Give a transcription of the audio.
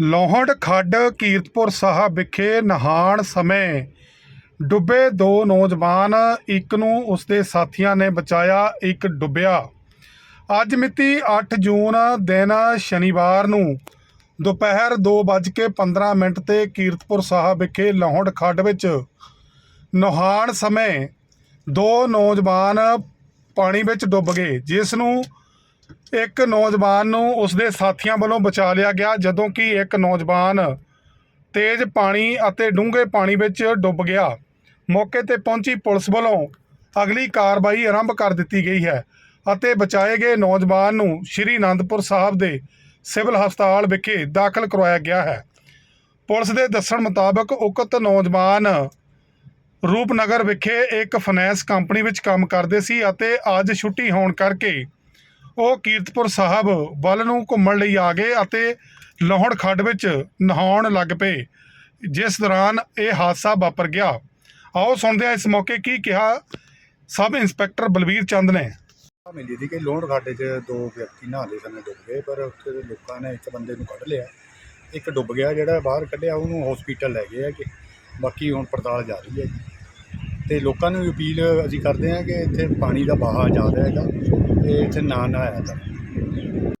ਲੋਹੜ ਖੱਡ ਕੀਰਤਪੁਰ ਸਾਹਿਬ ਵਿਖੇ ਨਹਾਣ ਸਮੇਂ ਡੁੱਬੇ ਦੋ ਨੌਜਵਾਨ, ਇੱਕ ਨੂੰ ਉਸਦੇ ਸਾਥੀਆਂ ਨੇ ਬਚਾਇਆ, ਇੱਕ ਡੁੱਬਿਆ। ਅੱਜ ਮਿਤੀ 8 ਜੂਨ ਦਿਨ ਸ਼ਨੀਵਾਰ ਨੂੰ ਦੁਪਹਿਰ 2:15 ਮਿੰਟ ਤੇ ਕੀਰਤਪੁਰ ਸਾਹਿਬ ਵਿਖੇ ਲੋਹੜ ਖੱਡ ਵਿੱਚ ਨਹਾਣ ਸਮੇਂ ਦੋ ਨੌਜਵਾਨ ਪਾਣੀ ਵਿੱਚ ਡੁੱਬ ਗਏ, ਜਿਸ ਨੂੰ ਇੱਕ ਨੌਜਵਾਨ ਨੂੰ ਉਸਦੇ ਸਾਥੀਆਂ ਵੱਲੋਂ ਬਚਾ ਲਿਆ ਗਿਆ, ਜਦੋਂ ਕਿ ਇੱਕ ਨੌਜਵਾਨ ਤੇਜ਼ ਪਾਣੀ ਅਤੇ ਡੂੰਘੇ ਪਾਣੀ ਵਿੱਚ ਡੁੱਬ ਗਿਆ। ਮੌਕੇ ਤੇ ਪਹੁੰਚੀ ਪੁਲਿਸ ਵੱਲੋਂ ਅਗਲੀ ਕਾਰਵਾਈ ਆਰੰਭ ਕਰ ਦਿੱਤੀ ਗਈ ਹੈ ਅਤੇ ਬਚਾਏ ਗਏ ਨੌਜਵਾਨ ਨੂੰ ਸ਼੍ਰੀ ਅਨੰਦਪੁਰ ਸਾਹਿਬ ਦੇ ਸਿਵਲ ਹਸਪਤਾਲ ਵਿਖੇ ਦਾਖਲ ਕਰਵਾਇਆ ਗਿਆ ਹੈ। ਪੁਲਿਸ ਦੇ ਦੱਸਣ ਮੁਤਾਬਕ ਉਕਤ ਨੌਜਵਾਨ ਰੂਪਨਗਰ ਵਿਖੇ ਇੱਕ ਫਾਈਨੈਂਸ ਕੰਪਨੀ ਵਿੱਚ ਕੰਮ ਕਰਦੇ ਸੀ ਅਤੇ ਅੱਜ ਛੁੱਟੀ ਹੋਣ ਕਰਕੇ ਉਹ ਕੀਰਤਪੁਰ ਸਾਹਿਬ ਵੱਲ ਨੂੰ ਘੁੰਮਣ ਲਈ ਆ ਗਏ ਅਤੇ ਲੋਹੜ ਖੱਡ ਵਿੱਚ ਨਹਾਉਣ ਲੱਗ ਪਏ, ਜਿਸ ਦੌਰਾਨ ਇਹ ਹਾਦਸਾ ਵਾਪਰ ਗਿਆ। ਆਓ ਸੁਣਦੇ ਹਾਂ ਇਸ ਮੌਕੇ ਕੀ ਕਿਹਾ ਸਬ ਇੰਸਪੈਕਟਰ ਬਲਬੀਰ ਚੰਦ ਨੇ। ਮਿਲੀ ਸੀ ਕਿ ਲੋਹੜ ਘਾਟੇ 'ਚ ਦੋ ਵਿਅਕਤੀ ਨਹਾਉਂਦੇ ਸਮੇਂ ਡੁੱਬ ਗਏ, ਪਰ ਉੱਥੇ ਦੇ ਲੋਕਾਂ ਨੇ ਇੱਕ ਬੰਦੇ ਨੂੰ ਕੱਢ ਲਿਆ। ਇੱਕ ਡੁੱਬ ਗਿਆ ਜਿਹੜਾ ਬਾਹਰ ਕੱਢਿਆ, ਉਹਨੂੰ ਹਸਪੀਟਲ ਲੈ ਗਏ ਆ ਕਿ ਬਾਕੀ ਹੁਣ ਪੜਤਾਲ ਜਾਰੀ ਹੈ। ਜੀ ਤੇ ਲੋਕਾਂ ਨੂੰ ਅਪੀਲ ਅਸੀਂ ਕਰਦੇ ਹਾਂ ਕਿ ਇੱਥੇ ਪਾਣੀ ਦਾ ਵਹਾਅ ਜ਼ਿਆਦਾ ਹੈਗਾ। ਤੇ ਇੱਥੇ ਨਾ ਨਹਾਇਆ ਜਾਵੇ